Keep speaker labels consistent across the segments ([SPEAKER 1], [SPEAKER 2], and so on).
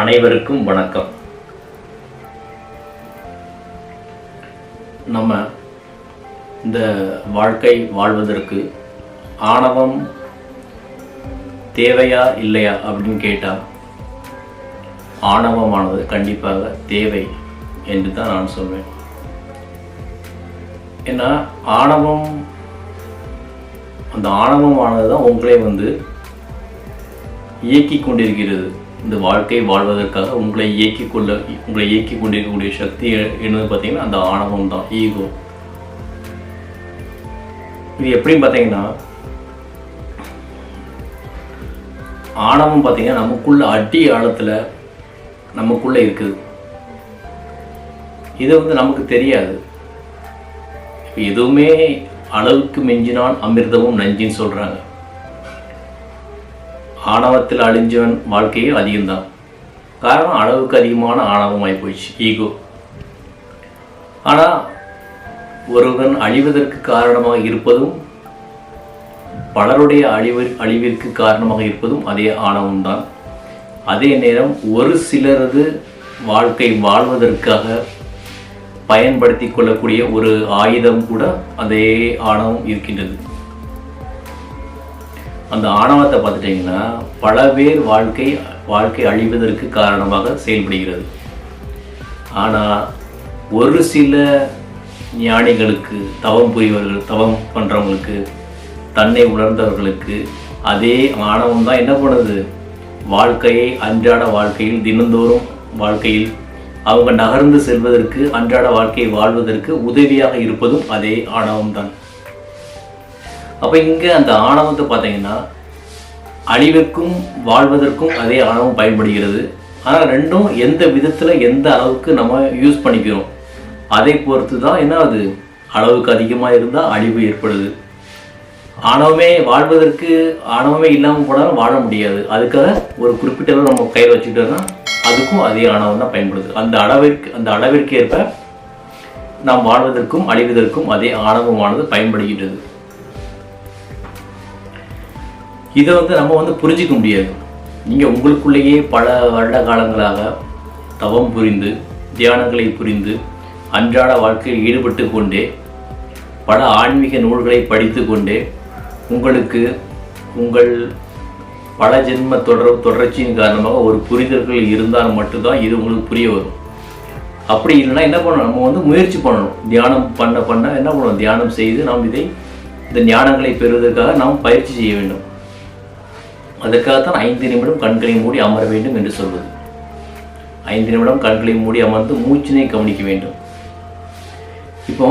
[SPEAKER 1] அனைவருக்கும் வணக்கம். நம்ம இந்த வாழ்க்கை வாழ்வதற்கு ஆணவம் தேவையா இல்லையா அப்படின்னு கேட்டால் ஆணவமானது கண்டிப்பாக தேவை என்று தான் நான் சொல்வேன். ஏன்னா ஆணவம் அந்த ஆணவமானது தான் உங்களே வந்து இயக்கி கொண்டிருக்கிறது. இந்த வாழ்க்கை வாழ்வதற்காக உங்களை இயக்கி கொள்ள உங்களை இயக்கி கொண்டிருக்கக்கூடிய சக்தி என்னது பார்த்தீங்கன்னா அந்த ஆணவம் தான் ஈகோ. இது எப்படின்னு பார்த்தீங்கன்னா ஆணவம் பார்த்தீங்கன்னா நமக்குள்ள அடி ஆழத்தில் நமக்குள்ள இருக்குது. இது வந்து நமக்கு தெரியாது. எதுவுமே அளவுக்கு மிஞ்சினால் அமிர்தமும் நஞ்சின்னு சொல்கிறாங்க ஆணவத்தில் அழிஞ்சவன் வாழ்க்கையில் அதிகம்தான். காரணம் அளவுக்கு அதிகமான ஆணவமாய் போயிடுச்சு ஈகோ ஆனால் ஒருவன் அழிவதற்கு காரணமாக இருப்பதும் பலருடைய அழிவு அழிவிற்கு காரணமாக இருப்பதும் அதே ஆணவம்தான். அதே நேரம் ஒரு சிலரது வாழ்க்கை வாழ்வதற்காக பயன்படுத்தி கொள்ளக்கூடிய ஒரு ஆயுதம் கூட அதே ஆணவம் இருக்கின்றது. அந்த ஆணவத்தை பார்த்துட்டிங்கன்னா பல பேர் வாழ்க்கை வாழ்க்கை அழிவதற்கு காரணமாக செயல்படுகிறது. ஆனால் ஒரு சில ஞானிகளுக்கு தவம் புரிவர்கள் தவம் பண்ணுறவங்களுக்கு தன்னை உணர்ந்தவர்களுக்கு அதே ஆணவம் தான் என்ன பண்ணுது? வாழ்க்கையை அன்றாட வாழ்க்கையில் தினந்தோறும் வாழ்க்கையில் அவங்க நகர்ந்து செல்வதற்கு அன்றாட வாழ்க்கையை வாழ்வதற்கு உதவியாக இருப்பதும் அதே ஆணவம் தான் அப்போ இங்கே அந்த ஆணவத்தை பார்த்தீங்கன்னா அழிவுக்கும் வாழ்வதற்கும் அதே ஆணவம் பயன்படுகிறது. ஆனால் ரெண்டும் எந்த விதத்தில் எந்த அளவுக்கு நம்ம யூஸ் பண்ணிக்கிறோம்? அதை பொறுத்து தான் என்ன அது அளவுக்கு அதிகமாக இருந்தால் அழிவு ஏற்படுது. ஆணவமே வாழ்வதற்கு ஆணவமே இல்லாமல் போனாலும் வாழ முடியாது. அதுக்காக ஒரு குறிப்பிட்ட அளவு நம்ம கையில் வச்சுக்கிட்டோம்னா அதுக்கும் அதே ஆணவம் தான் பயன்படுது. அந்த அளவிற்கு அந்த அளவிற்கு ஏற்ப நாம் வாழ்வதற்கும் அழிவதற்கும் அதே ஆணவமானது பயன்படுகின்றது. இதை வந்து நம்ம வந்து புரிஞ்சிக்க முடியாது. நீங்கள் உங்களுக்குள்ளேயே பல வருட காலங்களாக தவம் புரிந்து தியானங்களை புரிந்து அன்றாட வாழ்க்கையில் ஈடுபட்டு கொண்டே பல ஆன்மீக நூல்களை படித்து கொண்டே உங்களுக்கு உங்கள் பல ஜென்ம தொடர் தொடர்ச்சியின் காரணமாக ஒரு புரிதல்கள் இருந்தால் மட்டும்தான் இது உங்களுக்கு புரிய வரும். அப்படி இல்லைன்னா என்ன பண்ணணும்? நம்ம வந்து முயற்சி பண்ணணும். தியானம் பண்ண பண்ண என்ன பண்ணணும்? தியானம் செய்து நாம் இதை இந்த ஞானங்களை பெறுவதற்காக நாம் பயிற்சி செய்ய வேண்டும். அதற்காகத்தான் ஐந்து நிமிடம் கண்களை மூடி அமர வேண்டும் என்று சொல்வது. ஐந்து நிமிடம் கண்களை மூடி அமர்ந்து மூச்சினை கவனிக்க வேண்டும். இப்போ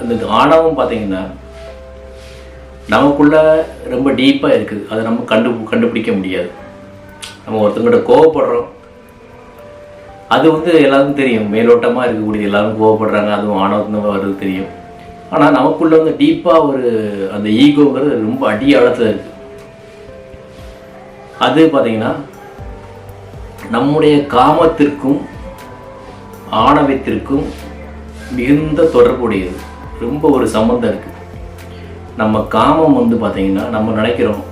[SPEAKER 1] அந்த ஆணவம் பார்த்தீங்கன்னா நமக்குள்ள ரொம்ப டீப்பாக இருக்குது. அதை நம்ம கண்டு கண்டுபிடிக்க முடியாது. நம்ம ஒருத்தங்கிட்ட கோவப்படுறோம். அது வந்து எல்லாருக்கும் தெரியும். மேலோட்டமாக இருக்கக்கூடிய எல்லாரும் கோவப்படுறாங்க. அதுவும் ஆணவத்தின் வருது தெரியும். ஆனால் நமக்குள்ள வந்து டீப்பாக ஒரு அந்த ஈகோங்கிறது ரொம்ப அடி ஆழத்தில் இருக்குது அது பார்த்தீங்கன்னா நம்முடைய காமத்திற்கும் ஆணவத்திற்கும் மிகுந்த தொடர்புடையது. ரொம்ப ஒரு சம்மந்தம் இருக்குது நம்ம காமம் வந்து பார்த்தீங்கன்னா நம்ம நினைக்கிறோம்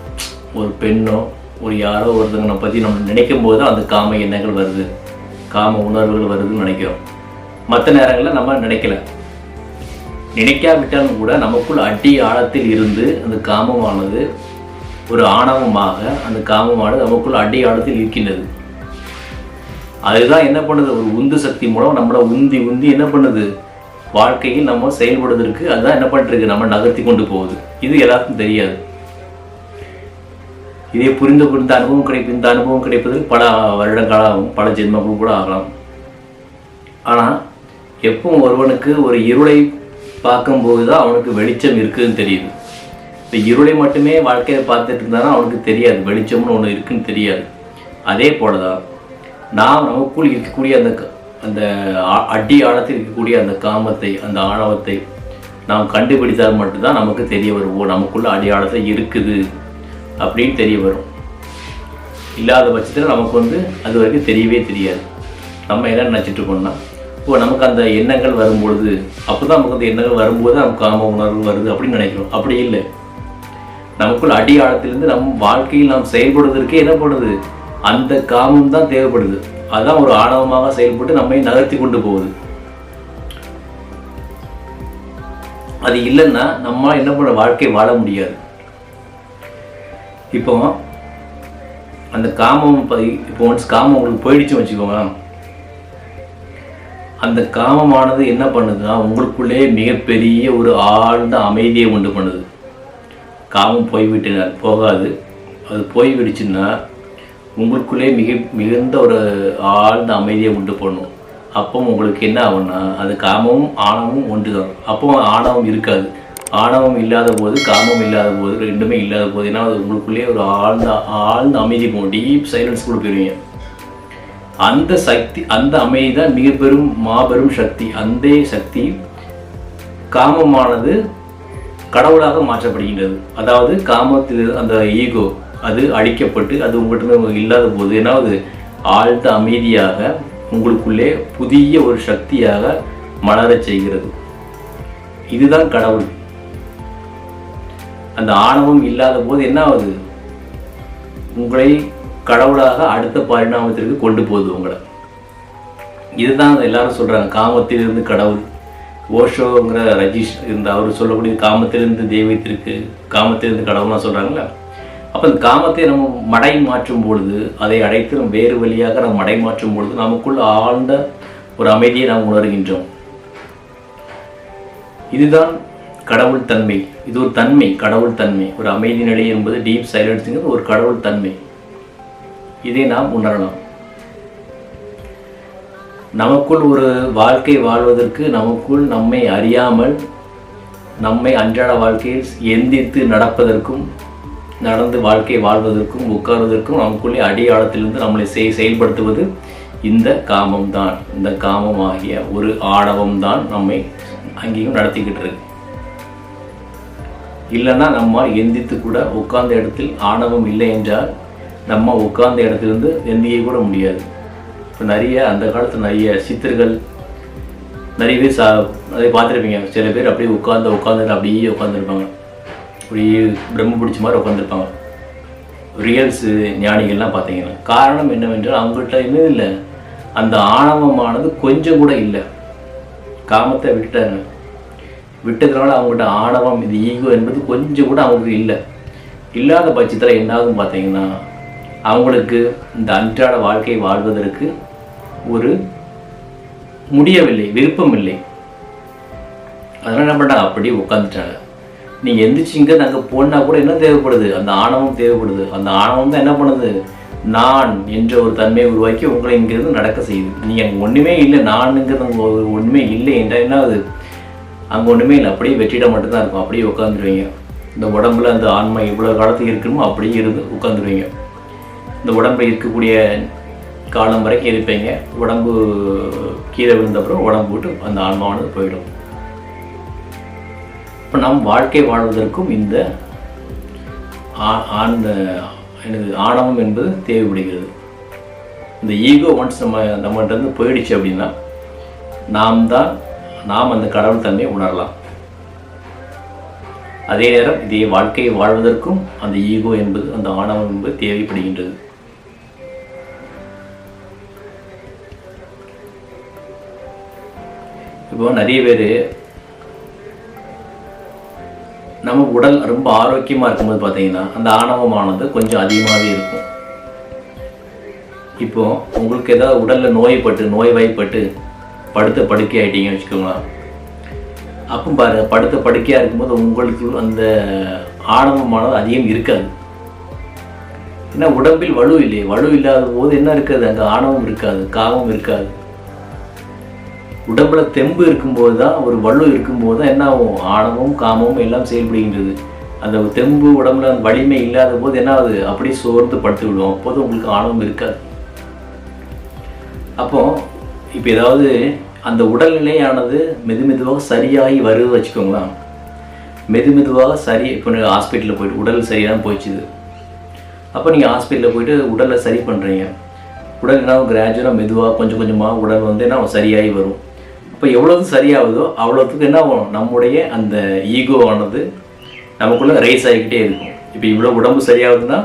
[SPEAKER 1] ஒரு பெண்ணோ ஒரு யாரோ ஒருத்தவங்களை பற்றி நம்ம நினைக்கும் போது அந்த காம எண்ணங்கள் வருது. காம உணர்வுகள் வருதுன்னு நினைக்கிறோம். மற்ற நேரங்களில் நம்ம நினைக்கல. நினைக்காவிட்டாலும் கூட நமக்குள் அடி ஆழத்தில் இருந்து அந்த காமமானது ஒரு ஆணவமாக அந்த காமமானது நமக்குள் அடி ஆழத்தில் இருக்கின்றது அதுதான் என்ன பண்ணுது? ஒரு உந்து சக்தி மூலம் நம்மளை உந்தி உந்தி என்ன பண்ணுது? வாழ்க்கையில் நம்ம செயல்படுவதற்கு அதுதான் என்ன பண்ணிருக்கு நம்ம நகர்த்தி கொண்டு போகுது. இது எல்லாருக்கும் தெரியாது. இதே புரிந்து புரிந்த அனுபவம் கிடைக்கும் இந்த அனுபவம் கிடைப்பதற்கு பல வருடங்கள் பல ஜென்மங்களும் கூட ஆகலாம். ஆனால் எப்பவும் ஒருவனுக்கு ஒரு இருளை பார்க்கும்போது தான் அவனுக்கு வெளிச்சம் இருக்குதுன்னு தெரியுது. இப்போ இருளை மட்டுமே வாழ்க்கையை பார்த்துட்டு இருந்தாலும் அவனுக்கு தெரியாது. வெளிச்சம்னு ஒன்று இருக்குன்னு தெரியாது. அதே போல தான் நாம் நமக்குள் இருக்கக்கூடிய அந்த அந்த ஆ- அடி ஆழத்தில் இருக்கக்கூடிய அந்த காமத்தை அந்த ஆணவத்தை நாம் கண்டுபிடித்தால் மட்டும்தான் நமக்கு தெரிய வரும். ஓ நமக்குள்ள அடி இருக்குது அப்படின்னு தெரிய வரும். இல்லாத பட்சத்தில் நமக்கு வந்து அது வரைக்கும் தெரியவே தெரியாது. நம்ம என்ன நினச்சிட்டு இருக்கோம்னா ஓ நமக்கு அந்த எண்ணங்கள் வரும்பொழுது அப்போ தான் நமக்கு அந்த எண்ணங்கள் வரும்போது நமக்கு காம உணர்வு வருது அப்படின்னு நினைக்கிறோம். அப்படி இல்லை. நமக்குள் அடி ஆழத்திலிருந்து நம் வாழ்க்கையில் நாம் செயல்படுவதற்கே என்ன பண்ணுது? அந்த காமம் தான் தேவைப்படுது. அதுதான் ஒரு ஆணவமாக செயல்பட்டு நம்மை நகர்த்தி கொண்டு போகுது. அது இல்லைன்னா நம்ம என்ன பண்ண வாழ்க்கை வாழ முடியாது. இப்போ அந்த காமம் இப்போ இப்போ ஒன்ஸ் காமம் உங்களுக்கு போயிடுச்சுன்னு வச்சுக்கோங்க அந்த காமமானது என்ன பண்ணுதுன்னா உங்களுக்குள்ளே மிகப்பெரிய ஒரு ஆழ்ந்த அமைதியை உண்டு பண்ணுது. காமம் போய்விட்டு போகாது. அது போய்விடுச்சுன்னா உங்களுக்குள்ளே மிக மிகுந்த ஒரு ஆழ்ந்த அமைதியை உண்டு பண்ணும். அப்போ உங்களுக்கு என்ன ஆகும்னா அது காமமும் ஆணவமும் ஒன்று தான் அப்போ ஆணவம் இருக்காது. ஆணவம் இல்லாத போது காமம் இல்லாத போது ரெண்டுமே இல்லாத போது ஏன்னா அது உங்களுக்குள்ளே ஒரு ஆழ்ந்த ஆழ்ந்த அமைதி போகும். டீப் சைலன்ஸ் கூட போயிருவீங்க. அந்த சக்தி அந்த அமைதி தான் மிக பெரும் மாபெரும் சக்தி. அந்த சக்தி காமமானது கடவுளாக மாற்றப்படுகின்றது. அதாவது காமத்தில் அந்த ஈகோ அது அழிக்கப்பட்டு அது உங்கள்கிட்ட இல்லாத போது என்னாவது ஆழ்ந்த அமைதியாக உங்களுக்குள்ளே புதிய ஒரு சக்தியாக மலரச் செய்கிறது. இதுதான் கடவுள். அந்த ஆணவம் இல்லாத போது என்ன ஆகுது உங்களை கடவுளாக அடுத்த பரிணாமத்திற்கு கொண்டு போகுது உங்களை. இதுதான் எல்லாரும் சொல்றாங்க காமத்திலிருந்து கடவுள். ஓஷோங்கிற ரஜீஷ் இந்த அவர் சொல்லக்கூடிய காமத்திலிருந்து தெய்வத்திற்கு காமத்திலிருந்து கடவுள்லாம் சொல்கிறாங்களா அப்போ இந்த காமத்தை நம்ம மடை மாற்றும் பொழுது அதை அடைத்து நம்ம வேறு வழியாக நம்ம மடை மாற்றும் பொழுது நமக்குள்ள ஆழ்ந்த ஒரு அமைதியை நாம் உணர்கின்றோம். இதுதான் கடவுள் தன்மை. இது ஒரு தன்மை கடவுள் தன்மை. ஒரு அமைதி நிலை என்பது டீப் சைலன்ஸுங்கிறது ஒரு கடவுள் தன்மை. இதை நாம் உணரலாம். நமக்குள் ஒரு வாழ்க்கை வாழ்வதற்கு நமக்குள் நம்மை அறியாமல் நம்மை அன்றாட வாழ்க்கையில் எந்தித்து நடப்பதற்கும் நடந்து வாழ்க்கை வாழ்வதற்கும் உட்கார்வதற்கும் நமக்குள்ளே அடியாளத்திலிருந்து நம்மளை செய் செயல்படுத்துவது இந்த காமம் தான் இந்த காமம் ஆகிய ஒரு ஆணவம் தான் நம்மை அங்கேயும் நடத்திக்கிட்டு இருக்கு இல்லைன்னா நம்ம எந்தித்து கூட உட்கார்ந்த இடத்தில் ஆணவம் இல்லை என்றால் நம்ம உட்கார்ந்த இடத்திலிருந்து எந்திய கூட முடியாது. இப்போ நிறைய அந்த காலத்தில் நிறைய சித்தர்கள் நிறைய பேர் சா நிறைய பார்த்துருப்பீங்க. சில பேர் அப்படியே உட்காந்து உட்காந்து அப்படியே உட்காந்துருப்பாங்க அப்படியே பிரம்ம பிடிச்ச மாதிரி உட்காந்துருப்பாங்க ரியல்ஸு ஞானிகள்லாம் பார்த்தீங்கன்னா. காரணம் என்னவென்றால் அவங்கள்ட்ட இன்னும் இல்லை. அந்த ஆணவமானது கொஞ்சம் கூட இல்லை. காமத்தை விட்டுட்டாங்க. விட்டதுனால அவங்கள்ட்ட ஆணவம் இது ஈகோ என்பது கொஞ்சம் கூட அவங்களுக்கு இல்லை. இல்லாத பட்சத்தில் என்னாகும் பார்த்தீங்கன்னா அவங்களுக்கு இந்த அன்றாட வாழ்க்கை வாழ்வதற்கு ஒரு முடியவில்லை விருப்பம் இல்லை அதனால் என்ன பண்ணாங்க அப்படியே உட்காந்துட்டாங்க நீங்கள் எந்திரிச்சிங்க நாங்கள் போனால் கூட என்ன தேவைப்படுது? அந்த ஆணவம் தேவைப்படுது. அந்த ஆணவம் தான் என்ன பண்ணுது? நான் என்ற ஒரு தன்மையை உருவாக்கி உங்களை இங்கிருந்து நடக்க செய்யுது. நீங்கள் அங்கே ஒன்றுமே இல்லை நானுங்கிறது அங்கே ஒன்றுமே இல்லை என்றால் என்ன அது அங்கே ஒன்றுமே இல்லை. அப்படியே வெற்றிட மட்டும்தான் இருக்கும். அப்படியே உட்காந்துருவீங்க இந்த உடம்புல அந்த ஆன்மா இவ்வளோ காலத்துக்கு இருக்கணுமோ அப்படியே இருந்து உட்காந்துருவீங்க இந்த உடம்புல இருக்கக்கூடிய காலம் வரைக்கும் இருப்பீங்க உடம்பு கீழே விழுந்தப்புறம் உடம்பு விட்டு அந்த ஆன்மாவானது போயிடும். இப்போ நம் வாழ்க்கை வாழ்வதற்கும் இந்த ஆ- எனது ஆணவம் என்பது தேவைப்படுகிறது. இந்த ஈகோ ஒன்ஸ் நம்ம நம்மகிட்ட இருந்து போயிடுச்சு அப்படின்னா நாம் தான் நாம் அந்த கடவுள் தன்மையை உணரலாம். அதே நேரம் இதே வாழ்க்கையை வாழ்வதற்கும் அந்த ஈகோ என்பது அந்த ஆணவம் என்பது தேவைப்படுகின்றது. இப்போ நிறைய பேர் நம்ம உடல் ரொம்ப ஆரோக்கியமாக இருக்கும்போது பார்த்தீங்கன்னா அந்த ஆணவமானது கொஞ்சம் அதிகமாகவே இருக்கும். இப்போ உங்களுக்கு ஏதாவது உடலில் நோய்பட்டு நோய்வாய்ப்பட்டு படுத்த படுக்கை ஆகிட்டீங்கன்னு வச்சுக்கோங்களேன். அப்போ பாரு படுத்த படுக்கையாக இருக்கும்போது உங்களுக்கு அந்த ஆணவமானது அதிகம் இருக்காது. ஏன்னா உடம்பில் வலு இல்லை வலு இல்லாத போது என்ன இருக்காது? அங்கே ஆணவம் இருக்காது காமம் இருக்காது. உடம்புல தெம்பு இருக்கும்போது தான் ஒரு வலு இருக்கும்போது தான் என்ன ஆகும்? ஆணவம் காமமும் எல்லாம் செயல்படுகின்றது. அந்த தெம்பு உடம்புல அந்த வலிமை இல்லாத போது என்ன ஆகுது? அப்படியே சோர்ந்து படுத்து விடுவோம். அப்போது உங்களுக்கு ஆணவம் இருக்காது. அப்போ இப்போ ஏதாவது அந்த உடல்நிலையானது மெது மெதுவாக சரியாகி வருது வச்சுக்கோங்களேன். மெது மெதுவாக சரி இப்போ ஹாஸ்பிட்டலில் போயிட்டு உடல் சரியாக போயிடுச்சுது. அப்போ நீங்கள் ஹாஸ்பிட்டலில் போயிட்டு உடலை சரி பண்ணுறீங்க உடல் என்ன கிராஜுவலாக மெதுவாக கொஞ்சம் கொஞ்சமாக உடல் வந்து என்ன சரியாகி வரும். இப்போ எவ்வளவு சரியாகுதோ அவ்வளோத்துக்கு என்ன ஆகும்? நம்முடைய அந்த ஈகோவானது நமக்குள்ளே ரைஸ் ஆகிக்கிட்டே இருக்கும். இப்போ இவ்வளோ உடம்பு சரியாகுதுன்னா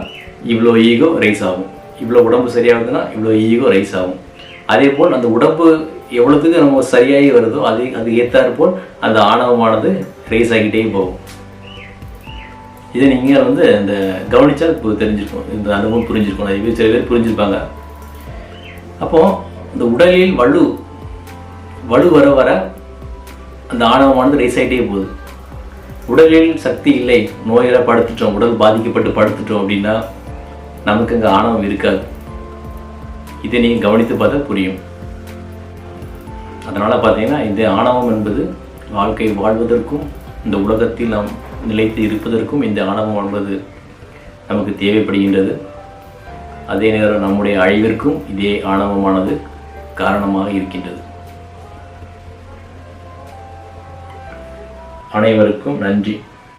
[SPEAKER 1] இவ்வளோ ஈகோ ரைஸ் ஆகும். இவ்வளோ உடம்பு சரியாகுதுன்னா இவ்வளோ ஈகோ ரைஸ் ஆகும். அதே போல் அந்த உடம்பு எவ்வளோத்துக்கு நம்ம சரியாகி வருதோ அது அது ஏற்றாற் போல் அந்த ஆணவமானது ரைஸ் ஆகிட்டே போகும். இதை நீங்கள் வந்து இந்த கவனித்தா இப்போ தெரிஞ்சிருக்கும். இந்த அனுபவம் புரிஞ்சிருக்கும். சில பேர் புரிஞ்சிருப்பாங்க. அப்போது இந்த உடலில் வலு வலு வர வர அந்த ஆணவமானது ரைஸ் ஆகிட்டே போகுது. உடலில் சக்தி இல்லை நோயில படுத்துட்டோம் உடல் பாதிக்கப்பட்டு படுத்துட்டோம் அப்படின்னா நமக்கு அங்கே ஆணவம் இருக்காது. இதை நீங்கள் கவனித்து பார்த்தா புரியும். அதனால் பார்த்தீங்கன்னா இந்த ஆணவம் என்பது வாழ்க்கை வாழ்வதற்கும் இந்த உலகத்தில் நாம் நிலைத்து இருப்பதற்கும் இந்த ஆணவம் என்பது நமக்கு தேவைப்படுகின்றது. அதே நேரம் நம்முடைய அழிவிற்கும் இதே ஆணவமானது காரணமாக இருக்கின்றது. அனைவருக்கும் நன்றி.